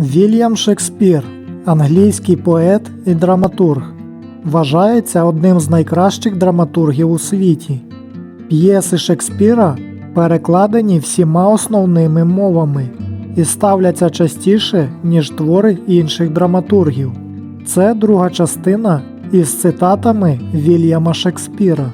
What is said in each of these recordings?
Вільям Шекспір, англійський поет і драматург, вважається одним з найкращих драматургів у світі. П'єси Шекспіра перекладені всіма основними мовами і ставляться частіше, ніж твори інших драматургів. Це друга частина із цитатами Вільяма Шекспіра.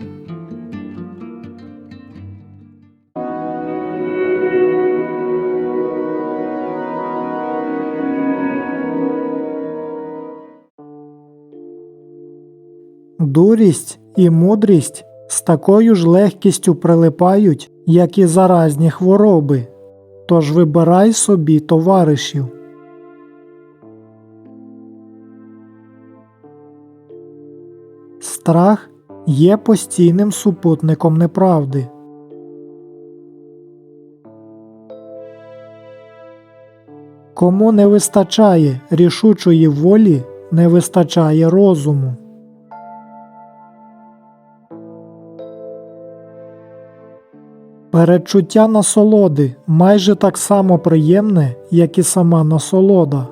Дурість і мудрість з такою ж легкістю прилипають, як і заразні хвороби. Тож вибирай собі товаришів. Страх є постійним супутником неправди. Кому не вистачає рішучої волі, не вистачає розуму. Передчуття насолоди майже так само приємне, як і сама насолода.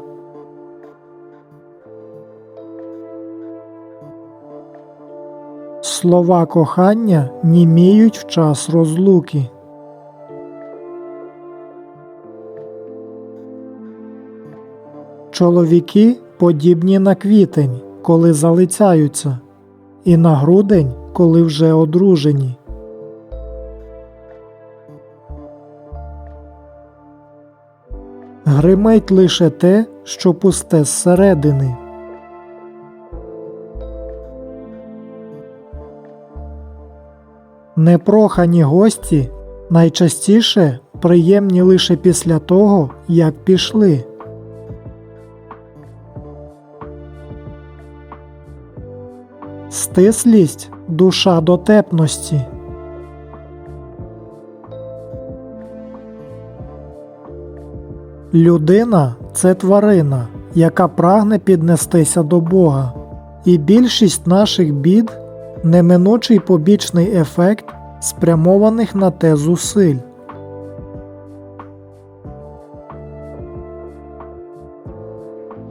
Слова кохання німіють в час розлуки. Чоловіки подібні на квітень, коли залицяються, і на грудень, коли вже одружені. Гримить лише те, що пусте зсередини. Непрохані гості найчастіше приємні лише після того, як пішли. Стислість душа дотепності. Людина це тварина, яка прагне піднестися до Бога, і більшість наших бід неминучий побічний ефект спрямованих на те зусиль.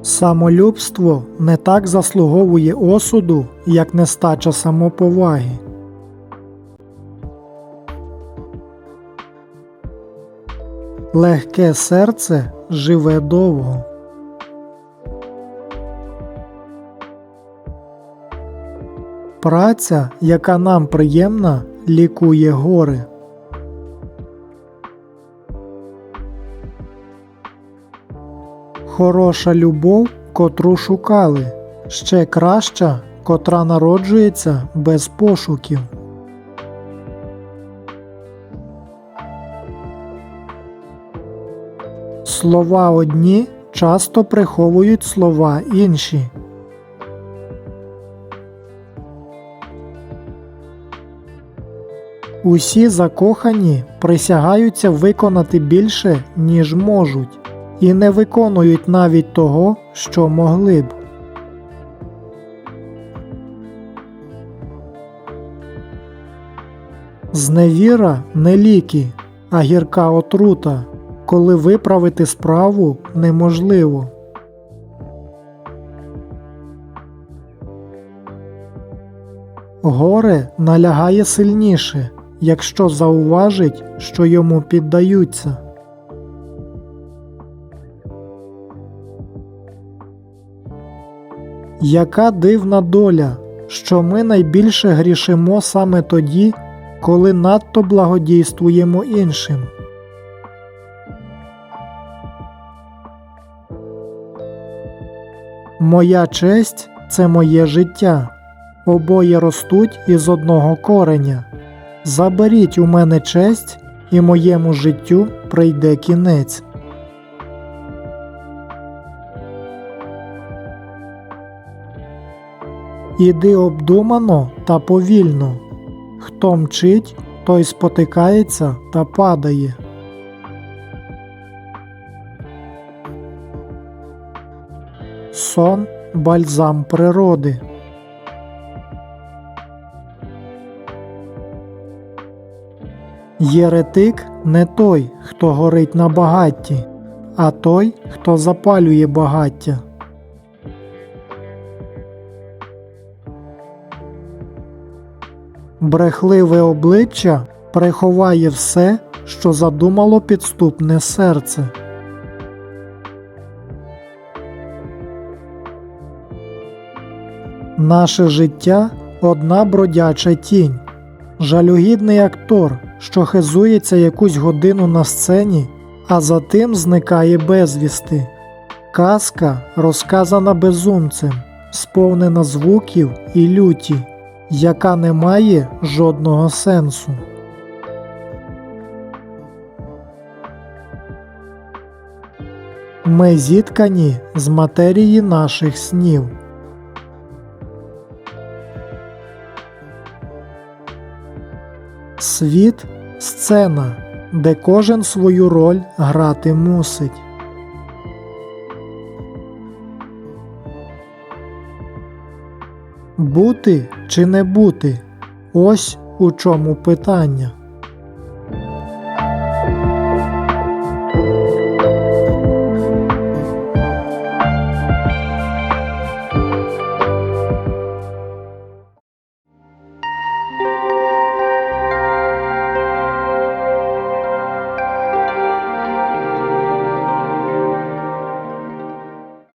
Самолюбство не так заслуговує осуду, як нестача самоповаги. Легке серце живе довго. Праця, яка нам приємна, лікує гори. Хороша любов, котру шукали, ще краща, котра народжується без пошуків. Слова одні часто приховують слова інші. Усі закохані присягаються виконати більше, ніж можуть, і не виконують навіть того, що могли б. Зневіра не ліки, а гірка отрута, коли виправити справу неможливо. Горе налягає сильніше, якщо зауважить, що йому піддаються. Яка дивна доля, що ми найбільше грішимо саме тоді, коли надто благодійствуємо іншим. Моя честь це моє життя. Обоє ростуть із одного кореня. Заберіть у мене честь, і моєму життю прийде кінець. Іди обдумано та повільно. Хто мчить, той спотикається та падає. Сон бальзам природи. Єретик не той, хто горить на багатті, а той, хто запалює багаття. Брехливе обличчя приховає все, що задумало підступне серце. Наше життя одна бродяча тінь. Жалюгідний актор, що хизується якусь годину на сцені, а затим зникає безвісти. Казка розказана безумцем, сповнена звуків і люті, яка не має жодного сенсу. Ми зіткані з матерії наших снів. Світ сцена, де кожен свою роль грати мусить. Бути чи не бути ось у чому питання.